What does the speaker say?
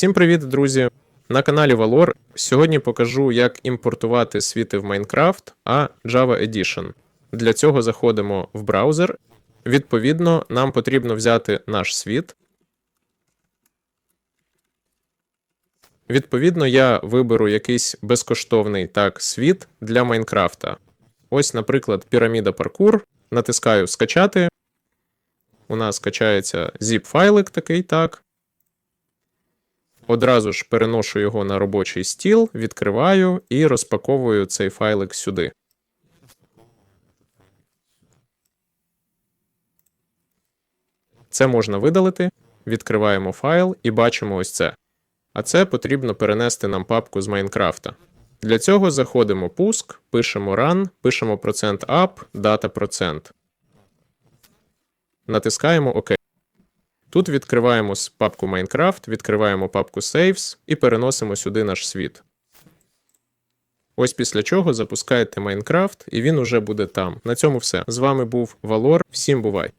Всім привіт, друзі! На каналі Valor. Сьогодні покажу, як імпортувати світи в Minecraft, а Java Edition. Для цього заходимо в браузер. Відповідно, нам потрібно взяти наш світ. Відповідно, я виберу якийсь безкоштовний так світ для Майнкрафта. Ось, наприклад, піраміда паркур. Натискаю скачати. У нас качається zip-файлик такий, так. Одразу ж переношу його на робочий стіл, відкриваю і розпаковую цей файлик сюди. Це можна видалити. Відкриваємо файл і бачимо ось це. А це потрібно перенести нам папку з Майнкрафта. Для цього заходимо пуск, пишемо run, пишемо процент %up, дата процент. Натискаємо ОК. Тут відкриваємо папку Minecraft, відкриваємо папку Saves і переносимо сюди наш світ. Ось після чого запускаєте Minecraft, і він уже буде там. На цьому все. З вами був Валор. Всім бувай!